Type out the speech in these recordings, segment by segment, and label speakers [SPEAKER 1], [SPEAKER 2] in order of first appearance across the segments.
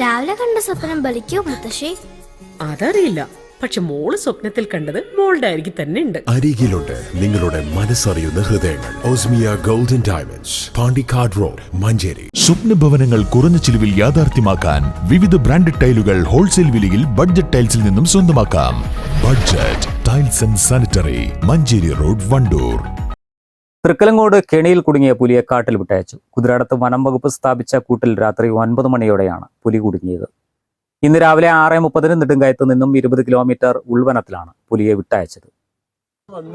[SPEAKER 1] രാവിലെ കണ്ട സ്വപ്നം ബലിക്കോ മുത്തശ്ശി?
[SPEAKER 2] അതറിയില്ല. പക്ഷെ മോൾ സ്വപ്നത്തിൽ കണ്ടത് മോളുടെ അരികിൽ തന്നെ ഉണ്ട്.
[SPEAKER 3] അരികിലുണ്ട് നിങ്ങളുടെ മനസ്സറിയുന്ന ഹൃദയങ്ങൾ. Osmia golden diamonds Pandikkad road Manjeri.
[SPEAKER 4] സ്വപ്ന ഭവനങ്ങൾ കുറഞ്ഞ ചിലവിൽ യാഥാർത്ഥ്യമാക്കാൻ വിവിധ ബ്രാൻഡഡ് ടൈലുകൾ ഹോൾസെയിൽ വിലയിൽ ബഡ്ജറ്റ് ടൈൽസിൽ നിന്നും സ്വന്തമാക്കാം. Budget tiles and sanitary Manjeri road Wandoor.
[SPEAKER 5] Thrikkalangode കെണിയിൽ കുടുങ്ങിയ പുലിയെ കാട്ടിൽ വിട്ടയച്ചു. കുതിരടത്ത് വനം വകുപ്പ് സ്ഥാപിച്ച കൂട്ടിൽ രാത്രി ഒൻപത് മണിയോടെയാണ് പുലി കുടുങ്ങിയത്. ഇന്ന് രാവിലെ ആറ് മുപ്പതിന് നെടുങ്കയത്ത് നിന്നും ഇരുപത് കിലോമീറ്റർ ഉൾവനത്തിലാണ് പുലിയെ വിട്ടയച്ചത്.
[SPEAKER 6] വന്നു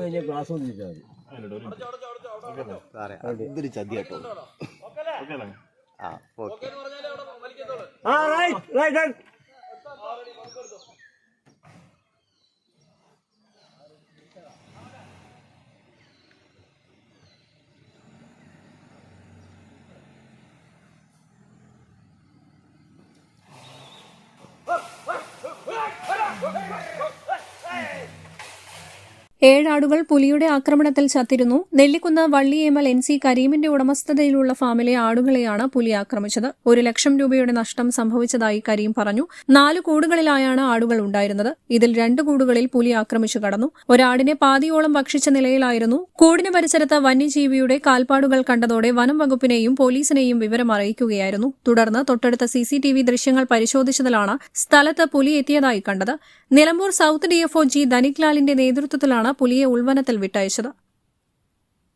[SPEAKER 7] ഏഴാടുകൾ പുലിയുടെ ആക്രമണത്തിൽ ചത്തിരുന്നു. നെല്ലിക്കുന്ന് വള്ളിയേമൽ എൻ സി കരീമിന്റെ ഉടമസ്ഥതയിലുള്ള ഫാമിലെ ആടുകളെയാണ് പുലി ആക്രമിച്ചത്. ഒരു ലക്ഷം രൂപയുടെ നഷ്ടം സംഭവിച്ചതായി കരീം പറഞ്ഞു. നാല് കൂടുകളിലായാണ് ആടുകൾ ഉണ്ടായിരുന്നത്. ഇതിൽ രണ്ട് കൂടുകളിൽ പുലി ആക്രമിച്ചു കടന്നു. ഒരാടിനെ പാതിയോളം ഭക്ഷിച്ച നിലയിലായിരുന്നു. കൂടിന് പരിസരത്ത് വന്യജീവിയുടെ കാൽപ്പാടുകൾ കണ്ടതോടെ വനം വകുപ്പിനെയും പോലീസിനെയും വിവരം അറിയിക്കുകയായിരുന്നു. തുടർന്ന് തൊട്ടടുത്ത സിസിടിവി ദൃശ്യങ്ങൾ പരിശോധിച്ചതിലാണ് സ്ഥലത്ത് പുലി എത്തിയതായി കണ്ടത്. നിലമ്പൂർ സൌത്ത് ഡിഎഫ്ഒ ജി ധനിക്ലാലിന്റെ നേതൃത്വത്തിലാണ് പുലിയെ ഉൾവനത്തിൽ വിട്ടയച്ചത്.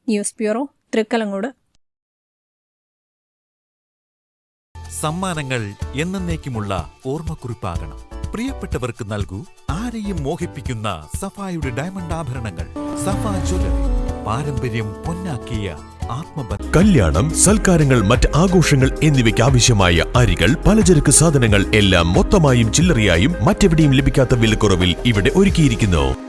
[SPEAKER 7] News bureau Thrikkalangode.
[SPEAKER 8] സമ്മാനങ്ങൾ എന്നേക്കുമുള്ള ഓർമ്മക്കുറിപ്പാകണം. പ്രിയപ്പെട്ടവർക്ക് നൽകൂ ആരെയും മോഹിപ്പിക്കുന്ന സഫായുടെ ഡയമണ്ട് ആഭരണങ്ങൾ. സഫ ജ്വല്ലറി പാരമ്പര്യം പൊന്നാക്കിയ ആത്മബന്ധം.
[SPEAKER 4] കല്യാണം സൽക്കാരങ്ങൾ മറ്റ് ആഘോഷങ്ങൾ എന്നിവയ്ക്ക് ആവശ്യമായ അരികൾ പലചരക്ക് സാധനങ്ങൾ എല്ലാം മൊത്തമായും ചില്ലറയായും മറ്റെവിടെയും ലഭിക്കാത്ത വിലക്കുറവിൽ ഇവിടെ ഒരുക്കിയിരിക്കുന്നു.